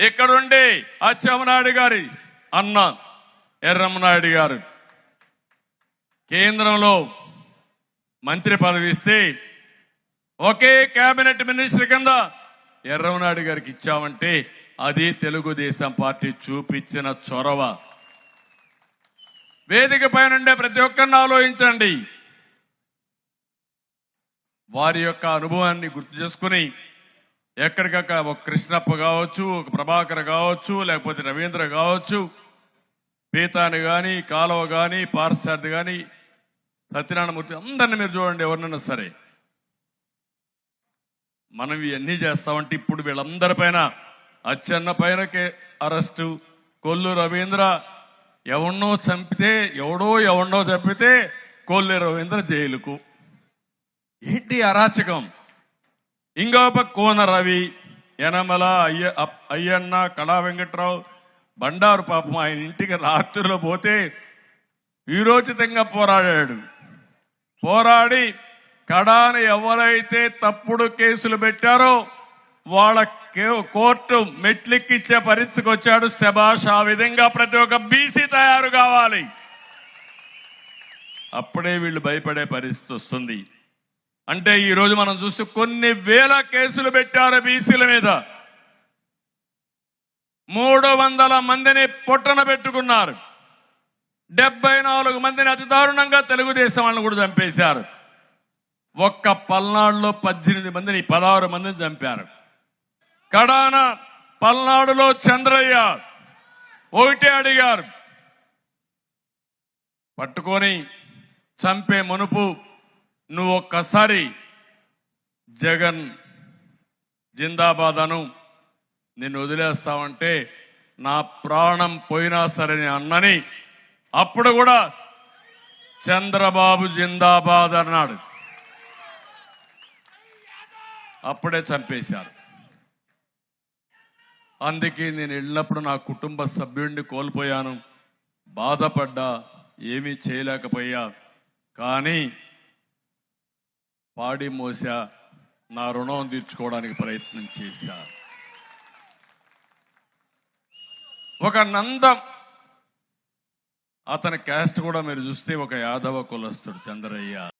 ఇక్కడుండి అచ్చెమ్మనాయుడు గారి అన్న ఎర్రమ్మనాయుడు గారు. కేంద్రంలో మంత్రి పదవి ఇస్తే ఒకే కేబినెట్ మినిస్టర్ కింద ఎర్రమనాయుడు గారికి ఇచ్చామంటే అది తెలుగుదేశం పార్టీ చూపించిన చొరవ. వేదిక పైన ప్రతి ఒక్కరిని ఆలోచించండి. వారి యొక్క అనుభవాన్ని గుర్తు చేసుకుని ఎక్కడికక్కడ ఒక కృష్ణప్ప కావచ్చు ఒక ప్రభాకర్ కావచ్చు లేకపోతే రవీంద్ర కావచ్చు పీతాని గాని కాలువ గాని పార్సార్థి గాని సత్యనారాయణమూర్తి అందరిని మీరు చూడండి ఎవరినైనా సరే. మనం ఇవన్నీ చేస్తామంటే ఇప్పుడు వీళ్ళందరి పైన అచ్చన్న పైనకే అరెస్టు కొల్లు రవీంద్ర ఎవన్నో చంపితే ఎవడో ఎవన్నో చంపితే కొల్లు రవీంద్ర జైలుకు. ఏంటి అరాచకం? ఇంకొక కోన రవి యనమల అయ్య అప్- అయ్యన్న కళా వెంకట్రావు బండారు పాపం ఆయన ఇంటికి రాత్రిలో పోతే వీరోచితంగా పోరాడాడు. పోరాడి కడాని ఎవరైతే తప్పుడు కేసులు పెట్టారో వాళ్ళ కోర్టు మెట్లెక్కిచ్చే పరిస్థితికి వచ్చాడు శభాష్. ఆ విధంగా ప్రతి ఒక్క బీసీ తయారు కావాలి. అప్పుడే వీళ్ళు భయపడే పరిస్థితి వస్తుంది. అంటే ఈ రోజు మనం చూస్తే కొన్ని వేల కేసులు పెట్టారు బీసీల మీద. మూడు వందల మందిని పొట్టన పెట్టుకున్నారు. డెబ్బై నాలుగు మందిని అతి దారుణంగా తెలుగుదేశం వాళ్ళని కూడా చంపేశారు. ఒక్క పల్నాడులో పద్దెనిమిది మందిని పదహారు మందిని చంపారు. కడాన పల్నాడులో చంద్రయ్య ఒకటే అడిగారు. పట్టుకొని చంపే మునుపు నువ్వు ఒక్కసారి జగన్ జిందాబాద్ అను నిన్ను వదిలేస్తావంటే నా ప్రాణం పోయినా సరే అన్నని అప్పుడు కూడా చంద్రబాబు జిందాబాద్ అన్నాడు. అప్పుడే చంపేశారు. అందుకే నేను వెళ్ళినప్పుడు నా కుటుంబ సభ్యుడిని కోల్పోయాను. బాధపడ్డా ఏమీ చేయలేకపోయా. కానీ పాడి మోసా నా రుణం తీర్చుకోవడానికి ప్రయత్నం చేశా. ఒక నందం. అతని క్యాస్ట్ కూడా మీరు చూస్తే ఒక యాదవ కులస్తుడు చంద్రయ్య.